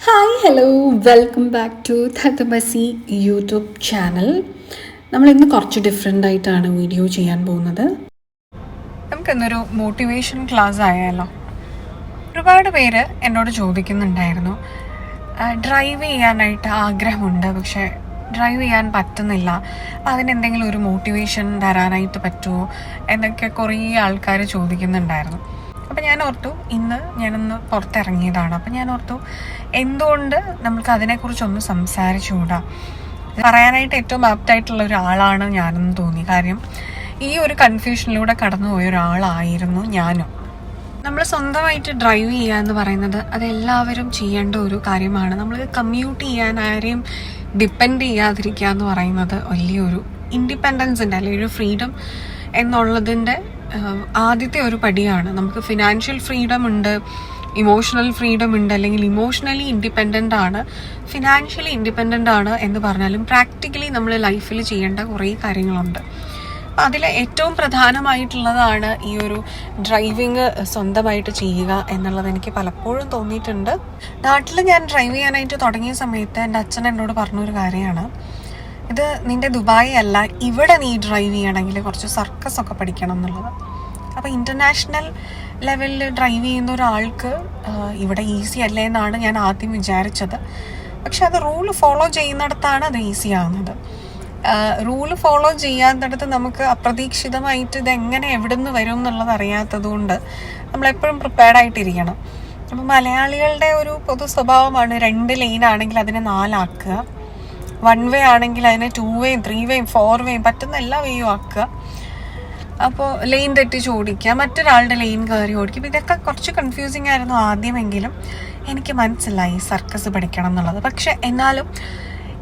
Hi hello welcome back to തത്തബസി YouTube channel നമ്മൾ ഇന്ന് കുറച്ച് ഡിഫറെന്റ് ആയിട്ടാണ് വീഡിയോ ചെയ്യാൻ പോകുന്നത്. നമുക്കിന്നൊരു മോട്ടിവേഷൻ ക്ലാസ് ആയാലോ? ഒരുപാട് പേര് എന്നോട് ചോദിക്കുന്നുണ്ടായിരുന്നു. ഡ്രൈവ് ചെയ്യാനായിട്ട് ആഗ്രഹമുണ്ട് പക്ഷേ ഡ്രൈവ് ചെയ്യാൻ പറ്റുന്നില്ല. അതിനെന്തെങ്കിലും ഒരു മോട്ടിവേഷൻ തരാനായിട്ട് പറ്റുമോ എന്നൊക്കെ കുറേ ആൾക്കാർ ചോദിക്കുന്നുണ്ടായിരുന്നു. അപ്പം ഞാൻ ഓർത്തു ഇന്ന് ഞാനൊന്ന് പുറത്തിറങ്ങിയതാണ്. അപ്പം ഞാൻ ഓർത്തു എന്തുകൊണ്ട് നമുക്ക് അതിനെക്കുറിച്ചൊന്ന് സംസാരിച്ചുകൂടാ? പറയാനായിട്ട് ഏറ്റവും ആപ്റ്റായിട്ടുള്ള ഒരാളാണ് ഞാനെന്ന് തോന്നി. കാര്യം ഈ ഒരു കൺഫ്യൂഷനിലൂടെ കടന്നുപോയ ഒരാളായിരുന്നു ഞാനും. നമ്മൾ സ്വന്തമായിട്ട് ഡ്രൈവ് ചെയ്യുക എന്ന് പറയുന്നത് അത് എല്ലാവരും ചെയ്യേണ്ട ഒരു കാര്യമാണ്. നമ്മൾ കമ്മ്യൂട്ട് ചെയ്യാൻ ആരെയും ഡിപ്പെൻഡ് ചെയ്യാതിരിക്കുക എന്ന് പറയുന്നത് വലിയൊരു ഇൻഡിപെൻഡൻസിന്റെ അല്ലെങ്കിൽ ഒരു ഫ്രീഡം എന്നുള്ളതിന്റെ ആദ്യത്തെ ഒരു പടിയാണ്. നമുക്ക് ഫിനാൻഷ്യൽ ഫ്രീഡം ഉണ്ട് ഇമോഷണൽ ഫ്രീഡം ഉണ്ട് അല്ലെങ്കിൽ ഇമോഷണലി ഇൻഡിപെൻഡന്റ് ആണ്. ഫിനാൻഷ്യലി ഇൻഡിപെൻഡന്റ് ആണ് എന്ന് പറഞ്ഞാലും പ്രാക്ടിക്കലി നമ്മൾ ലൈഫിൽ ചെയ്യേണ്ട കുറേ കാര്യങ്ങളുണ്ട്. അതിൽ ഏറ്റവും പ്രധാനമായിട്ടുള്ളതാണ് ഈ ഒരു ഡ്രൈവിങ് സ്വന്തമായിട്ട് ചെയ്യുക എന്നുള്ളത് എനിക്ക് പലപ്പോഴും തോന്നിയിട്ടുണ്ട്. നാട്ടിൽ ഞാൻ ഡ്രൈവ് ചെയ്യാനായിട്ട് തുടങ്ങിയ സമയത്ത് എന്റെ അച്ഛൻ എന്നോട് പറഞ്ഞൊരു കാര്യമാണ്. ഇത് നിന്റെ ദുബായ് അല്ല ഇവിടെ നീ ഡ്രൈവ് ചെയ്യണമെങ്കിൽ കുറച്ച് സർക്കസ് ഒക്കെ പഠിക്കണം എന്നുള്ളത്. അപ്പോൾ ഇന്റർനാഷണൽ ലെവലിൽ ഡ്രൈവ് ചെയ്യുന്ന ഒരാൾക്ക് ഇവിടെ ഈസി അല്ലേ എന്നാണ് ഞാൻ ആദ്യം വിചാരിച്ചത്. പക്ഷെ അത് റൂൾ ഫോളോ ചെയ്യുന്നിടത്താണ് അത് ഈസി ആവുന്നത്. റൂൾ ഫോളോ ചെയ്യാത്തടത്ത് നമുക്ക് അപ്രതീക്ഷിതമായിട്ട് ഇത് എങ്ങനെ എവിടെ നിന്ന് വരും എന്നുള്ളത് അറിയാത്തത് കൊണ്ട് നമ്മളെപ്പോഴും പ്രിപ്പയർഡ് ആയിട്ടിരിക്കണം. അപ്പോൾ മലയാളികളുടെ ഒരു പൊതു സ്വഭാവമാണ് രണ്ട് ലൈൻ ആണെങ്കിൽ അതിനെ നാലാക്കുക. വൺ വേ ആണെങ്കിൽ അതിനെ ടു വേയും ത്രീ വേയും ഫോർ വേയും പറ്റുന്ന എല്ലാ വേയും ആക്കുക. അപ്പോൾ ലെയിൻ തെറ്റിച്ച് ഓടിക്കുക മറ്റൊരാളുടെ ലെയിൻ കയറി ഓടിക്കുക ഇതൊക്കെ കുറച്ച് കൺഫ്യൂസിങ് ആയിരുന്നു ആദ്യമെങ്കിലും. എനിക്ക് മനസ്സിലായി സർക്കസ് പഠിക്കണം എന്നുള്ളത്. പക്ഷെ എന്നാലും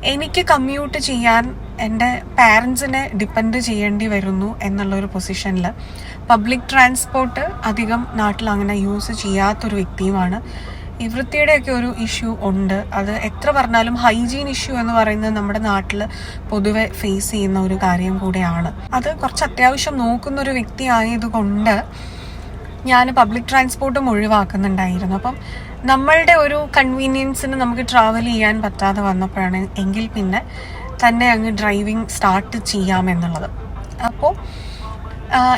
എനിക്ക് കമ്മ്യൂട്ട് ചെയ്യാൻ എന്റെ പാരൻസിനെ ഡിപ്പെൻഡ് ചെയ്യേണ്ടി വരുന്നു എന്നുള്ളൊരു പൊസിഷനിൽ പബ്ലിക് ട്രാൻസ്പോർട്ട് അധികം നാട്ടിൽ അങ്ങനെ യൂസ് ചെയ്യാത്തൊരു വ്യക്തിയുമാണ് ഈ വൃത്തിയുടെയൊക്കെ ഒരു ഇഷ്യൂ ഉണ്ട്. അത് എത്ര പറഞ്ഞാലും ഹൈജീൻ ഇഷ്യൂ എന്ന് പറയുന്നത് നമ്മുടെ നാട്ടിൽ പൊതുവെ ഫേസ് ചെയ്യുന്ന ഒരു കാര്യം കൂടെയാണ്. അത് കുറച്ച് അത്യാവശ്യം നോക്കുന്ന ഒരു വ്യക്തി ആയതുകൊണ്ട് ഞാൻ പബ്ലിക് ട്രാൻസ്പോർട്ടും ഒഴിവാക്കുന്നുണ്ടായിരുന്നു. അപ്പം നമ്മളുടെ ഒരു കൺവീനിയൻസിന് നമുക്ക് ട്രാവൽ ചെയ്യാൻ പറ്റാതെ വന്നപ്പോഴാണ് എങ്കിൽ പിന്നെ തന്നെ അങ്ങ് ഡ്രൈവിംഗ് സ്റ്റാർട്ട് ചെയ്യാമെന്നുള്ളത് അപ്പോൾ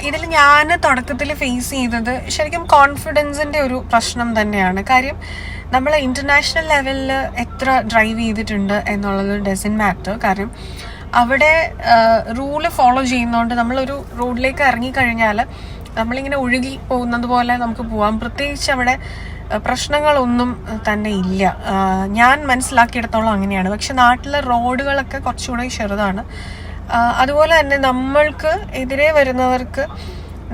ഇതിൽ ഞാൻ തുടക്കത്തിൽ ഫേസ് ചെയ്തത് ശരിക്കും കോൺഫിഡൻസിന്റെ ഒരു പ്രശ്നം തന്നെയാണ്. കാര്യം നമ്മൾ ഇന്റർനാഷണൽ ലെവലിൽ എത്ര ഡ്രൈവ് ചെയ്തിട്ടുണ്ട് എന്നുള്ളത് ഡസൻ മാറ്റർ കാര്യം അവിടെ റൂൾ ഫോളോ ചെയ്യുന്നതുകൊണ്ട് നമ്മളൊരു റോഡിലേക്ക് ഇറങ്ങിക്കഴിഞ്ഞാൽ നമ്മളിങ്ങനെ ഒഴുകി പോകുന്നത് പോലെ നമുക്ക് പോവാം. പ്രത്യേകിച്ച് അവിടെ പ്രശ്നങ്ങളൊന്നും തന്നെ ഇല്ല. ഞാൻ മനസ്സിലാക്കിയിടത്തോളം അങ്ങനെയാണ്. പക്ഷെ നാട്ടിലെ റോഡുകളൊക്കെ കുറച്ചുകൂടെ ചെറുതാണ്. അതുപോലെ തന്നെ നമ്മൾക്ക് എതിരെ വരുന്നവർക്ക്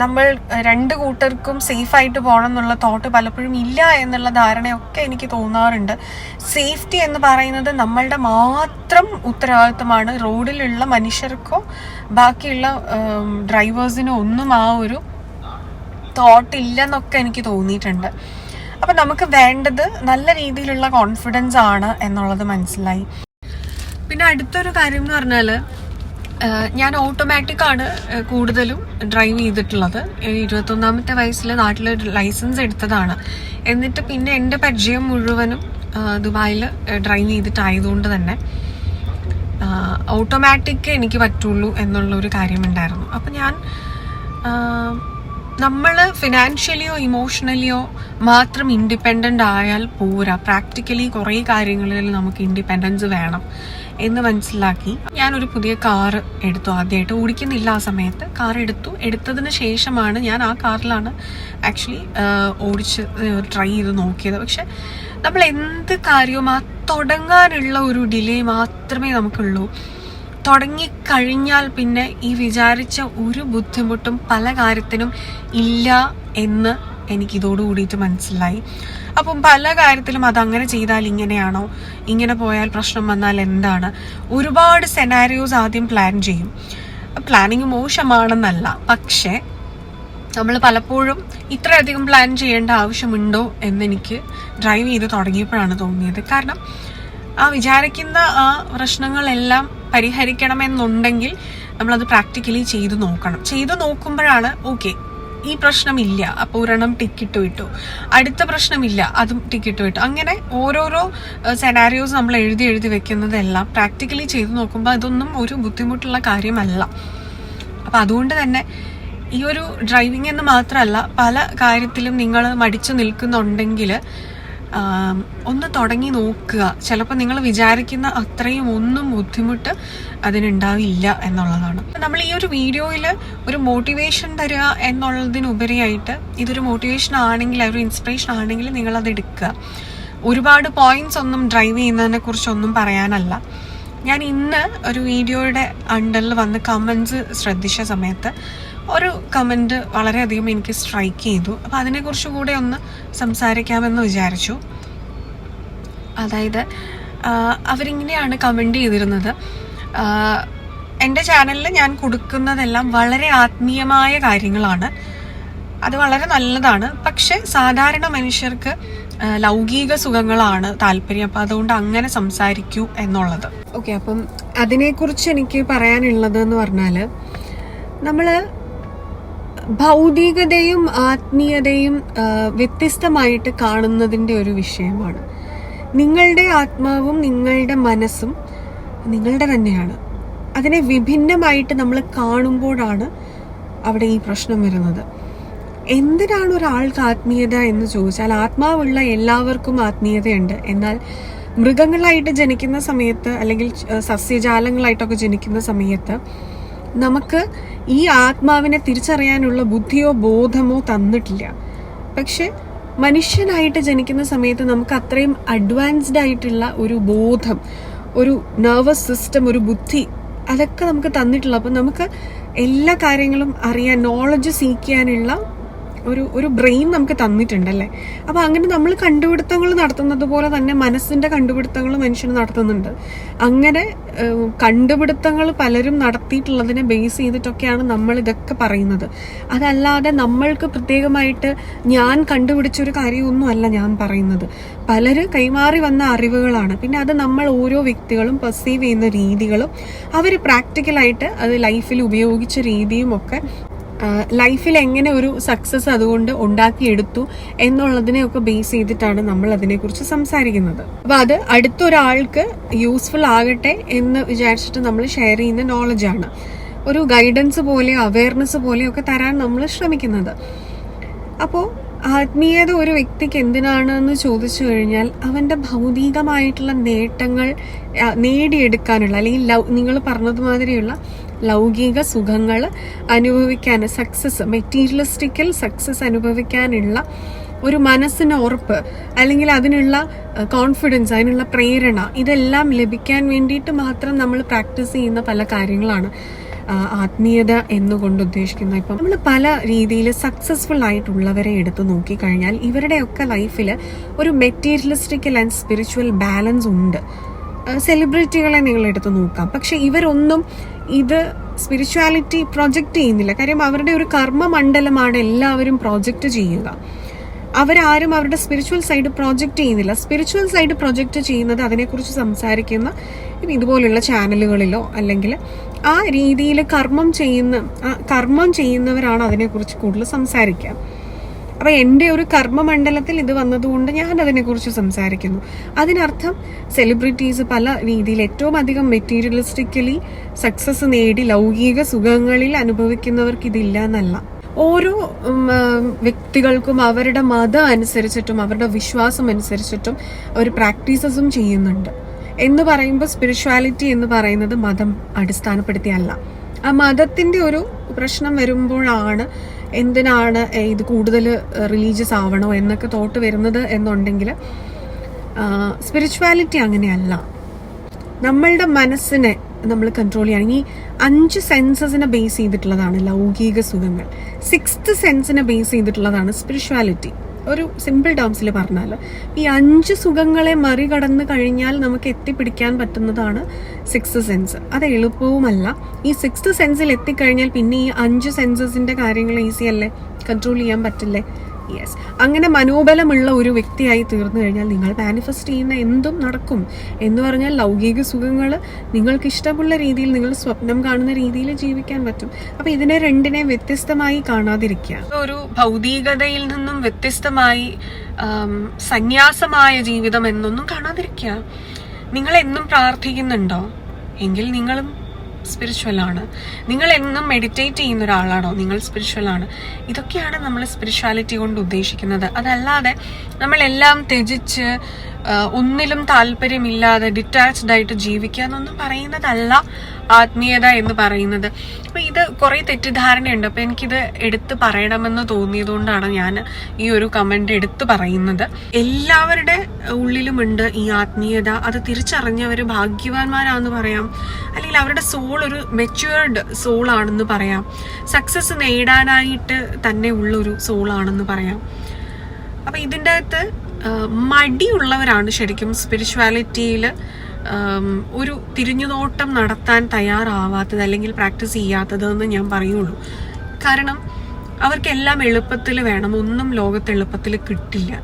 നമ്മൾ രണ്ട് കൂട്ടർക്കും സേഫായിട്ട് പോകണം എന്നുള്ള തോട്ട് പലപ്പോഴും ഇല്ല എന്നുള്ള ധാരണയൊക്കെ എനിക്ക് തോന്നാറുണ്ട്. സേഫ്റ്റി എന്ന് പറയുന്നത് നമ്മളുടെ മാത്രം ഉത്തരവാദിത്തമാണ് റോഡിലുള്ള മനുഷ്യർക്കോ ബാക്കിയുള്ള ഡ്രൈവേഴ്സിനോ ഒന്നും ആ ഒരു തോട്ട് ഇല്ലെന്നൊക്കെ എനിക്ക് തോന്നിയിട്ടുണ്ട്. അപ്പം നമുക്ക് വേണ്ടത് നല്ല രീതിയിലുള്ള കോൺഫിഡൻസ് ആണ് എന്നുള്ളത് മനസ്സിലായി. പിന്നെ അടുത്തൊരു കാര്യം എന്ന് പറഞ്ഞാൽ ഞാൻ ഓട്ടോമാറ്റിക് ആണ് കൂടുതലും ഡ്രൈവ് ചെയ്തിട്ടുള്ളത്. ഇരുപത്തൊന്നാമത്തെ വയസ്സിൽ നാട്ടിൽ ലൈസൻസ് എടുത്തതാണ്. എന്നിട്ട് പിന്നെ എന്റെ പരിചയം മുഴുവനും ദുബായിൽ ഡ്രൈവ് ചെയ്തിട്ടായതുകൊണ്ട് തന്നെ ഓട്ടോമാറ്റിക് എനിക്ക് പറ്റുള്ളൂ എന്നുള്ള ഒരു കാര്യമുണ്ടായിരുന്നു. അപ്പം ഞാൻ നമ്മൾ ഫിനാൻഷ്യലിയോ ഇമോഷണലിയോ മാത്രം ഇൻഡിപെൻഡന്റ് ആയാൽ പോരാ. പ്രാക്ടിക്കലി കുറേ കാര്യങ്ങളിൽ നമുക്ക് ഇൻഡിപെൻഡൻസ് വേണം എന്ന് മനസ്സിലാക്കി ഞാനൊരു പുതിയ കാർ എടുത്തു ആദ്യമായിട്ട് ഓടിക്കുന്നില്ല ആ സമയത്ത്. കാർ എടുത്തു. എടുത്തതിന് ശേഷമാണ് ഞാൻ ആ കാറിലാണ് ആക്ച്വലി ഓടിച്ച് ട്രൈ ചെയ്ത് നോക്കിയത്. പക്ഷെ നമ്മൾ എന്ത് കാര്യവും ആ തുടങ്ങാനുള്ള ഒരു ഡിലേ മാത്രമേ നമുക്കുള്ളൂ. തുടങ്ങിക്കഴിഞ്ഞാൽ പിന്നെ ഈ വിചാരിച്ച ഒരു ബുദ്ധിമുട്ടും പല കാര്യത്തിനും ഇല്ല എന്ന് എനിക്ക് ഇതോട് കൂടിയിട്ട് മനസ്സിലായി. അപ്പം പല കാര്യത്തിലും അതങ്ങനെ ചെയ്താൽ ഇങ്ങനെയാണോ? ഇങ്ങനെ പോയാൽ പ്രശ്നം വന്നാൽ എന്താണ്? ഒരുപാട് സെനാരിയോസ് ആദ്യം പ്ലാൻ ചെയ്യും. പ്ലാനിങ് മോശമാണെന്നല്ല. പക്ഷേ നമ്മൾ പലപ്പോഴും ഇത്രയധികം പ്ലാൻ ചെയ്യേണ്ട ആവശ്യമുണ്ടോ എന്നെനിക്ക് ഡ്രൈവ് ചെയ്ത് തുടങ്ങിയപ്പോഴാണ് തോന്നിയത്. കാരണം ആ വിചാരിക്കുന്ന ആ പ്രശ്നങ്ങളെല്ലാം പരിഹരിക്കണമെന്നുണ്ടെങ്കിൽ നമ്മളത് പ്രാക്ടിക്കലി ചെയ്തു നോക്കണം. ചെയ്തു നോക്കുമ്പോഴാണ് ഓക്കെ ഈ പ്രശ്നമില്ല അപ്പോൾ ഒരെണ്ണം ടിക്കറ്റ് വിട്ടു അടുത്ത പ്രശ്നമില്ല അതും ടിക്കറ്റ് വിട്ടു അങ്ങനെ ഓരോരോ സെനാരിയോസ് നമ്മൾ എഴുതി എഴുതി വെക്കുന്നതെല്ലാം പ്രാക്ടിക്കലി ചെയ്തു നോക്കുമ്പോൾ അതൊന്നും ഒരു ബുദ്ധിമുട്ടുള്ള കാര്യമല്ല. അപ്പം അതുകൊണ്ട് തന്നെ ഈ ഒരു ഡ്രൈവിംഗ് എന്ന് മാത്രമല്ല പല കാര്യത്തിലും നിങ്ങൾ മടിച്ചു നിൽക്കുന്നുണ്ടെങ്കിൽ ഒന്ന് തുടങ്ങി നോക്കുക. ചിലപ്പോൾ നിങ്ങൾ വിചാരിക്കുന്ന അത്രയും ഒന്നും ബുദ്ധിമുട്ട് അതിനുണ്ടാവില്ല എന്നുള്ളതാണ്. നമ്മൾ ഈ ഒരു വീഡിയോയിൽ ഒരു മോട്ടിവേഷൻ തരിക എന്നുള്ളതിനുപരിയായിട്ട് ഇതൊരു മോട്ടിവേഷൻ ആണെങ്കിൽ ഒരു ഇൻസ്പിറേഷൻ ആണെങ്കിൽ നിങ്ങളത് എടുക്കുക. ഒരുപാട് പോയിന്റ്സ് ഒന്നും ഡ്രൈവ് ചെയ്യുന്നതിനെ കുറിച്ചൊന്നും പറയാനല്ല. ഞാൻ ഇന്ന് ഒരു വീഡിയോയുടെ അണ്ടറിൽ വന്ന് കമൻസ് ശ്രദ്ധിച്ച സമയത്ത് ഒരു കമന്റ് വളരെയധികം എനിക്ക് സ്ട്രൈക്ക് ചെയ്തു. അപ്പോൾ അതിനെക്കുറിച്ച് കൂടെ ഒന്ന് സംസാരിക്കാമെന്ന് വിചാരിച്ചു. അതായത് അവരിങ്ങനെയാണ് കമന്റ് ചെയ്തിരുന്നത്. എന്റെ ചാനലിൽ ഞാൻ കൊടുക്കുന്നതെല്ലാം വളരെ ആത്മീയമായ കാര്യങ്ങളാണ്. അത് വളരെ നല്ലതാണ്. പക്ഷെ സാധാരണ മനുഷ്യർക്ക് ലൗകിക സുഖങ്ങളാണ് താല്പര്യം. അപ്പം അതുകൊണ്ട് അങ്ങനെ സംസാരിക്കൂ എന്നുള്ളത്. ഓക്കെ അപ്പം അതിനെക്കുറിച്ച് എനിക്ക് പറയാനുള്ളത് എന്ന് പറഞ്ഞാൽ നമ്മൾ ഭൗതികതയും ആത്മീയതയും വ്യത്യസ്തമായിട്ട് കാണുന്നതിന്റെ ഒരു വിഷയമാണ്. നിങ്ങളുടെ ആത്മാവും നിങ്ങളുടെ മനസ്സും നിങ്ങളുടെ തന്നെയാണ്. അതിനെ വിഭിന്നമായിട്ട് നമ്മൾ കാണുമ്പോഴാണ് അവിടെ ഈ പ്രശ്നം വരുന്നത്. എന്തിനാണ് ഒരാൾക്ക് ആത്മീയത എന്ന് ചോദിച്ചാൽ ആത്മാവുള്ള എല്ലാവർക്കും ആത്മീയതയുണ്ട്. എന്നാൽ മൃഗങ്ങളായിട്ട് ജനിക്കുന്ന സമയത്ത് അല്ലെങ്കിൽ സസ്യജാലങ്ങളായിട്ടൊക്കെ ജനിക്കുന്ന സമയത്ത് നമുക്ക് ഈ ആത്മാവിനെ തിരിച്ചറിയാനുള്ള ബുദ്ധിയോ ബോധമോ തന്നിട്ടില്ല. പക്ഷെ മനുഷ്യനായിട്ട് ജനിക്കുന്ന സമയത്ത് നമുക്ക് അത്രയും അഡ്വാൻസ്ഡ് ആയിട്ടുള്ള ഒരു ബോധം ഒരു നെർവസ് സിസ്റ്റം ഒരു ബുദ്ധി അതൊക്കെ നമുക്ക് തന്നിട്ടുള്ള. അപ്പം നമുക്ക് എല്ലാ കാര്യങ്ങളും അറിയാൻ നോളജ് സീക്ക് ചെയ്യാനുള്ള ഒരു ഒരു ബ്രെയിൻ നമുക്ക് തന്നിട്ടുണ്ടല്ലേ? അപ്പൊ അങ്ങനെ നമ്മൾ കണ്ടുപിടുത്തങ്ങൾ നടത്തുന്നത് പോലെ തന്നെ മനസ്സിന്റെ കണ്ടുപിടുത്തങ്ങൾ മനുഷ്യൻ നടത്തുന്നുണ്ട്. അങ്ങനെ കണ്ടുപിടുത്തങ്ങൾ പലരും നടത്തിയിട്ടുള്ളതിനെ ബേസ് ചെയ്തിട്ടൊക്കെയാണ് നമ്മൾ ഇതൊക്കെ പറയുന്നത്. അതല്ലാതെ നമ്മൾക്ക് പ്രത്യേകമായിട്ട് ഞാൻ കണ്ടുപിടിച്ചൊരു കാര്യമൊന്നും അല്ല ഞാൻ പറയുന്നത്. പലര് കൈമാറി വന്ന അറിവുകളാണ്. പിന്നെ അത് നമ്മൾ ഓരോ വ്യക്തികളും പെർസീവ് ചെയ്യുന്ന രീതികളും അവർ പ്രാക്ടിക്കലായിട്ട് അത് ലൈഫിൽ ഉപയോഗിച്ച രീതിയും ഒക്കെ ലൈഫിൽ എങ്ങനെ ഒരു സക്സസ് അതുകൊണ്ട് ഉണ്ടാക്കിയെടുത്തു എന്നുള്ളതിനെയൊക്കെ ബേസ് ചെയ്തിട്ടാണ് നമ്മൾ അതിനെക്കുറിച്ച് സംസാരിക്കുന്നത്. അപ്പൊ അത് അടുത്തൊരാൾക്ക് യൂസ്ഫുൾ ആകട്ടെ എന്ന് വിചാരിച്ചിട്ട് നമ്മൾ ഷെയർ ചെയ്യുന്ന നോളജാണ് ഒരു ഗൈഡൻസ് പോലെ അവയർനെസ് പോലെയോ ഒക്കെ തരാൻ നമ്മൾ ശ്രമിക്കുന്നത്. അപ്പോൾ ആത്മീയത ഒരു വ്യക്തിക്ക് എന്തിനാണ് എന്ന് ചോദിച്ചു കഴിഞ്ഞാൽ അവന്റെ ഭൗതികമായിട്ടുള്ള നേട്ടങ്ങൾ നേടിയെടുക്കാനുള്ള അല്ലെങ്കിൽ ലൗ നിങ്ങൾ പറഞ്ഞതുമാതിരിയുള്ള ലൗകിക സുഖങ്ങൾ അനുഭവിക്കാൻ സക്സസ് മെറ്റീരിയലിസ്റ്റിക്കൽ സക്സസ് അനുഭവിക്കാനുള്ള ഒരു മനസ്സിന് ഉറപ്പ് അല്ലെങ്കിൽ അതിനുള്ള കോൺഫിഡൻസ് അതിനുള്ള പ്രേരണ ഇതെല്ലാം ലഭിക്കാൻ വേണ്ടിയിട്ട് മാത്രം നമ്മൾ പ്രാക്ടീസ് ചെയ്യുന്ന പല കാര്യങ്ങളാണ്. ആത്മീയത എന്നുകൊണ്ട് ഉദ്ദേശിക്കുന്നത് ഇപ്പം നമ്മൾ പല രീതിയിൽ സക്സസ്ഫുൾ ആയിട്ടുള്ളവരെ എടുത്തു നോക്കിക്കഴിഞ്ഞാൽ ഇവരുടെയൊക്കെ ലൈഫിൽ ഒരു മെറ്റീരിയലിസ്റ്റിക്കൽ ആൻഡ് സ്പിരിച്വൽ ബാലൻസ് ഉണ്ട്. സെലിബ്രിറ്റികളെ നിങ്ങൾ എടുത്ത് നോക്കാം. പക്ഷെ ഇവരൊന്നും ഇത് സ്പിരിച്വാലിറ്റി പ്രൊജക്റ്റ് ചെയ്യുന്നില്ല. കാര്യം അവരുടെ ഒരു കർമ്മമണ്ഡലമാണ് എല്ലാവരും പ്രൊജക്റ്റ് ചെയ്യുക. അവരാരും അവരുടെ സ്പിരിച്വൽ സൈഡ് പ്രൊജക്റ്റ് ചെയ്യുന്നില്ല. സ്പിരിച്വൽ സൈഡ് പ്രൊജക്റ്റ് ചെയ്യുന്നത് അതിനെക്കുറിച്ച് സംസാരിക്കുന്ന ഇനി ഇതുപോലുള്ള ചാനലുകളിലോ അല്ലെങ്കിൽ ആ രീതിയിൽ കർമ്മം ചെയ്യുന്ന കർമ്മം ചെയ്യുന്നവരാണ് അതിനെക്കുറിച്ച് കൂടുതൽ സംസാരിക്കുക. അപ്പോൾ എന്റെ ഒരു കർമ്മമണ്ഡലത്തിൽ ഇത് വന്നതുകൊണ്ട് ഞാൻ അതിനെക്കുറിച്ച് സംസാരിക്കുന്നു. അതിനർത്ഥം സെലിബ്രിറ്റീസ് പല രീതിയിൽ ഏറ്റവും അധികം മെറ്റീരിയലിസ്റ്റിക്കലി സക്സസ് നേടി ലൗകിക സുഖങ്ങളിൽ അനുഭവിക്കുന്നവർക്ക് ഇതില്ല എന്നല്ല. ഓരോ വ്യക്തികൾക്കും അവരുടെ മതം അനുസരിച്ചിട്ടും അവരുടെ വിശ്വാസം അനുസരിച്ചിട്ടും അവർ പ്രാക്ടീസസും ചെയ്യുന്നുണ്ട്. എന്ന് പറയുമ്പോൾ സ്പിരിച്വാലിറ്റി എന്ന് പറയുന്നത് മതം അടിസ്ഥാനപ്പെടുത്തിയല്ല. ആ മതത്തിന്റെ ഒരു പ്രശ്നം വരുമ്പോഴാണ് എന്തിനാണ് ഇത് കൂടുതൽ റിലീജിയസ് ആവണോ എന്നൊക്കെ തോട്ട് വരുന്നത് എന്നുണ്ടെങ്കിൽ സ്പിരിച്വാലിറ്റി അങ്ങനെയല്ല. നമ്മളുടെ മനസ്സിനെ നമ്മൾ കൺട്രോൾ ചെയ്യുകയാണെങ്കിൽ അഞ്ച് സെൻസസിനെ ബേസ് ചെയ്തിട്ടുള്ളതാണ് ലൗകിക സുഖങ്ങൾ. സിക്സ്ത് സെൻസിനെ ബേസ് ചെയ്തിട്ടുള്ളതാണ് സ്പിരിച്വാലിറ്റി ഒരു സിമ്പിൾ ടേംസിൽ പറഞ്ഞാൽ ഈ അഞ്ച് സുഖങ്ങളെ മറികടന്ന് കഴിഞ്ഞാൽ നമുക്ക് എത്തിപ്പിടിക്കാൻ പറ്റുന്നതാണ് സിക്സ് സെൻസ് അത് എളുപ്പവുമല്ല. ഈ സിക്സ്ത് സെൻസിൽ എത്തിക്കഴിഞ്ഞാൽ പിന്നെ ഈ അഞ്ച് സെൻസസിന്റെ കാര്യങ്ങൾ ഈസി അല്ലേ? കൺട്രോൾ ചെയ്യാൻ പറ്റില്ലേ? യെസ് അങ്ങനെ മനോബലമുള്ള ഒരു വ്യക്തിയായി തീർന്നു കഴിഞ്ഞാൽ നിങ്ങൾ മാനിഫെസ്റ്റ് ചെയ്യുന്ന എന്തും നടക്കും. എന്ന് പറഞ്ഞാൽ ലൗകിക സുഖങ്ങൾ നിങ്ങൾക്ക് ഇഷ്ടമുള്ള രീതിയിൽ നിങ്ങൾ സ്വപ്നം കാണുന്ന രീതിയിൽ ജീവിക്കാൻ പറ്റും. അപ്പൊ ഇതിനെ രണ്ടിനെ വ്യത്യസ്തമായി കാണാതിരിക്കുക. ഒരു ഭൗതികതയിൽ നിന്നും വ്യത്യസ്തമായി സന്യാസമായ ജീവിതം എന്നൊന്നും കാണാതിരിക്കുക. നിങ്ങൾ എന്നും പ്രാർത്ഥിക്കുന്നുണ്ടോ? എങ്കിൽ നിങ്ങളും സ്പിരിച്വൽ ആണ്. നിങ്ങൾ എന്നും മെഡിറ്റേറ്റ് ചെയ്യുന്ന ഒരാളാണോ? നിങ്ങൾ സ്പിരിച്വൽ ആണ്. ഇതൊക്കെയാണ് നമ്മൾ സ്പിരിച്വാലിറ്റി കൊണ്ട് ഉദ്ദേശിക്കുന്നത്. അതല്ലാതെ നമ്മളെല്ലാം ത്യജിച്ച് ഒന്നിലും താല്പര്യമില്ലാതെ ഡിറ്റാച്ച്ഡ് ആയിട്ട് ജീവിക്കുക എന്നൊന്നും പറയുന്നതല്ല ആത്മീയത എന്ന് പറയുന്നത്. അപ്പൊ ഇത് കുറേ തെറ്റിദ്ധാരണയുണ്ട്. അപ്പൊ എനിക്കിത് എടുത്തു പറയണമെന്ന് തോന്നിയതുകൊണ്ടാണ് ഞാൻ ഈ ഒരു കമന്റ് എടുത്തു പറയുന്നത്. എല്ലാവരുടെ ഉള്ളിലുമുണ്ട് ഈ ആത്മീയത. അത് തിരിച്ചറിഞ്ഞവർ ഭാഗ്യവാന്മാരാന്ന് പറയാം. അല്ലെങ്കിൽ അവരുടെ സോൾ ഒരു മെച്യൂർഡ് സോൾ ആണെന്ന് പറയാം. സക്സസ് നേടാനായിട്ട് തന്നെ ഉള്ള ഒരു സോൾ ആണെന്ന് പറയാം. അപ്പൊ ഇതിന്റെ അകത്ത് മടിയുള്ളവരാണ് ശരിക്കും സ്പിരിച്വാലിറ്റിയിൽ ഒരു തിരിഞ്ഞുനോട്ടം നടത്താൻ തയ്യാറാവാത്തത് അല്ലെങ്കിൽ പ്രാക്ടീസ് ചെയ്യാത്തത് എന്ന് ഞാൻ പറയുള്ളൂ. കാരണം അവർക്കെല്ലാം എളുപ്പത്തിൽ വേണം. ഒന്നും ലോകത്ത് എളുപ്പത്തിൽ കിട്ടില്ല.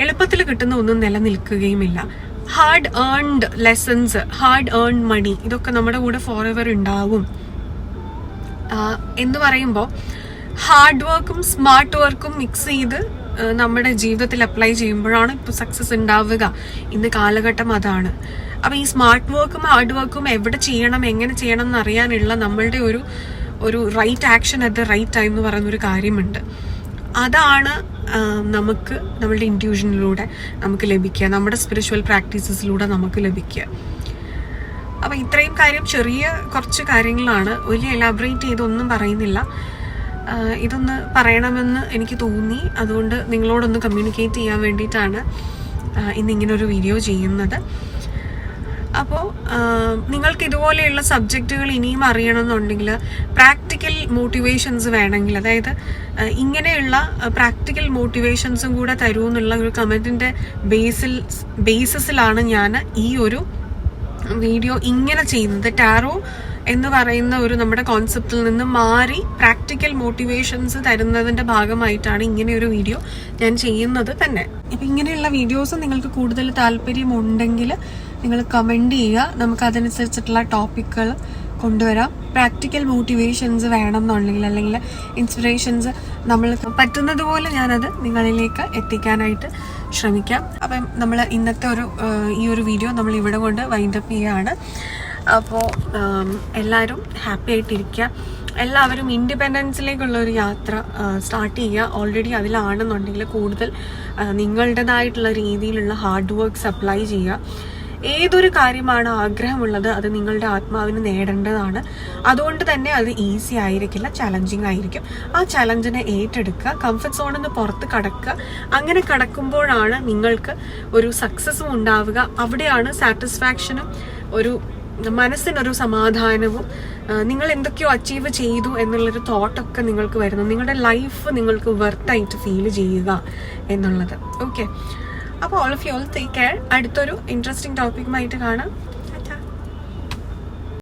എളുപ്പത്തിൽ കിട്ടുന്ന ഒന്നും നിലനിൽക്കുകയുമില്ല. Hard earned lessons hard earn money ഇതൊക്കെ നമ്മുടെ കൂടെ ഫോർ എവർ ഉണ്ടാകും എന്ന് പറയുമ്പോൾ ഹാർഡ് വർക്കും സ്മാർട്ട് വർക്കും മിക്സ് ചെയ്ത് നമ്മുടെ ജീവിതത്തിൽ അപ്ലൈ ചെയ്യുമ്പോഴാണ് ഇപ്പോൾ സക്സസ് ഉണ്ടാവുക. ഇന്ന് കാലഘട്ടം അതാണ്. അപ്പോൾ ഈ സ്മാർട്ട് വർക്കും ഹാർഡ് വർക്കും എവിടെ ചെയ്യണം എങ്ങനെ ചെയ്യണം എന്ന് അറിയാനുള്ള നമ്മളുടെ ഒരു ഒരു right action at the right time എന്ന് പറയുന്ന ഒരു കാര്യമുണ്ട്. അതാണ് നമുക്ക് നമ്മളുടെ ഇന്റ്യൂഷനിലൂടെ നമുക്ക് ലഭിക്കുക. നമ്മുടെ സ്പിരിച്വൽ പ്രാക്ടീസസിലൂടെ നമുക്ക് ലഭിക്കുക. അപ്പോൾ ഇത്രയും കാര്യം ചെറിയ കുറച്ച് കാര്യങ്ങളാണ്. വലിയ എലാബറേറ്റ് ചെയ്തൊന്നും പറയുന്നില്ല. ഇതൊന്ന് പറയണമെന്ന് എനിക്ക് തോന്നി. അതുകൊണ്ട് നിങ്ങളോടൊന്ന് കമ്മ്യൂണിക്കേറ്റ് ചെയ്യാൻ വേണ്ടിയിട്ടാണ് ആഹ് ഇന്ന് ഇങ്ങനെ ഒരു വീഡിയോ ചെയ്യുന്നത് അപ്പോൾ നിങ്ങൾക്ക് ഇതുപോലെയുള്ള സബ്ജക്റ്റുകൾ ഇനിയും അറിയണമെന്നുണ്ടെങ്കിൽ പ്രാക്ടിക്കൽ മോട്ടിവേഷൻസ് വേണമെങ്കിൽ അതായത് ഇങ്ങനെയുള്ള പ്രാക്ടിക്കൽ മോട്ടിവേഷൻസും കൂടെ തരൂ എന്നുള്ള ഒരു കമന്റിന്റെ ബേസിൽ ബേസിസിലാണ് ഞാൻ ഈ ഒരു വീഡിയോ ഇങ്ങനെ ചെയ്യുന്നത്. ടാറോ എന്ന് പറയുന്ന ഒരു നമ്മുടെ കോൺസെപ്റ്റിൽ നിന്ന് മാറി പ്രാക്ടിക്കൽ മോട്ടിവേഷൻസ് തരുന്നതിന്റെ ഭാഗമായിട്ടാണ് ഇങ്ങനെ ഒരു വീഡിയോ ഞാൻ ചെയ്യുന്നത് തന്നെ. ഇപ്പൊ ഇങ്ങനെയുള്ള വീഡിയോസ് നിങ്ങൾക്ക് കൂടുതൽ താല്പര്യമുണ്ടെങ്കിൽ നിങ്ങൾ കമന്റ് ചെയ്യുക. നമുക്ക് അതനുസരിച്ചിട്ടുള്ള ടോപ്പിക്കുകൾ കൊണ്ടുവരാം. പ്രാക്ടിക്കൽ മോട്ടിവേഷൻസ് വേണം എന്നുണ്ടെങ്കിൽ അല്ലെങ്കിൽ ഇൻസ്പിറേഷൻസ് നമ്മൾ പറ്റുന്നതുപോലെ ഞാനത് നിങ്ങളിലേക്ക് എത്തിക്കാനായിട്ട് ശ്രമിക്കാം. അപ്പം നമ്മൾ ഇന്നത്തെ ഒരു ഈ ഒരു വീഡിയോ നമ്മൾ ഇവിടെ കൊണ്ട് വൈൻഡപ്പ് ചെയ്യുകയാണ്. അപ്പോൾ എല്ലാവരും ഹാപ്പി ആയിട്ടിരിക്കുക എല്ലാവരും ഇൻഡിപെൻഡൻസിലേക്കുള്ള ഒരു യാത്ര സ്റ്റാർട്ട് ചെയ്യുക. ഓൾറെഡി അതിലാണെന്നുണ്ടെങ്കിൽ കൂടുതൽ നിങ്ങളുടേതായിട്ടുള്ള രീതിയിലുള്ള ഹാർഡ് വർക്ക് സപ്ലൈ ചെയ്യുക. ഏതൊരു കാര്യമാണ് ആഗ്രഹമുള്ളത് അത് നിങ്ങളുടെ ആത്മാവിന് നേടേണ്ടതാണ്. അതുകൊണ്ട് തന്നെ അത് ഈസി ആയിരിക്കില്ല ചലഞ്ചിങ് ആയിരിക്കും. ആ ചലഞ്ചിനെ ഏറ്റെടുക്കുക കംഫർട്ട് സോണിൽ നിന്ന് പുറത്ത് കടക്കുക. അങ്ങനെ കടക്കുമ്പോഴാണ് നിങ്ങൾക്ക് ഒരു സക്സസ്സും ഉണ്ടാവുക. അവിടെയാണ് സാറ്റിസ്ഫാക്ഷനും ഒരു മനസ്സിനൊരു സമാധാനവും നിങ്ങൾ എന്തൊക്കെയോ അച്ചീവ് ചെയ്തു എന്നുള്ളൊരു തോട്ടൊക്കെ നിങ്ങൾക്ക് വരുന്നു. നിങ്ങളുടെ ലൈഫ് നിങ്ങൾക്ക് വെർത്തായിട്ട് ഫീൽ ചെയ്യുക എന്നുള്ളത്. ഓക്കെ അപ്പോൾ all of you all take care അടുത്തൊരു ഇൻട്രസ്റ്റിംഗ് ടോപ്പിക്കുമായിട്ട് കാണാം.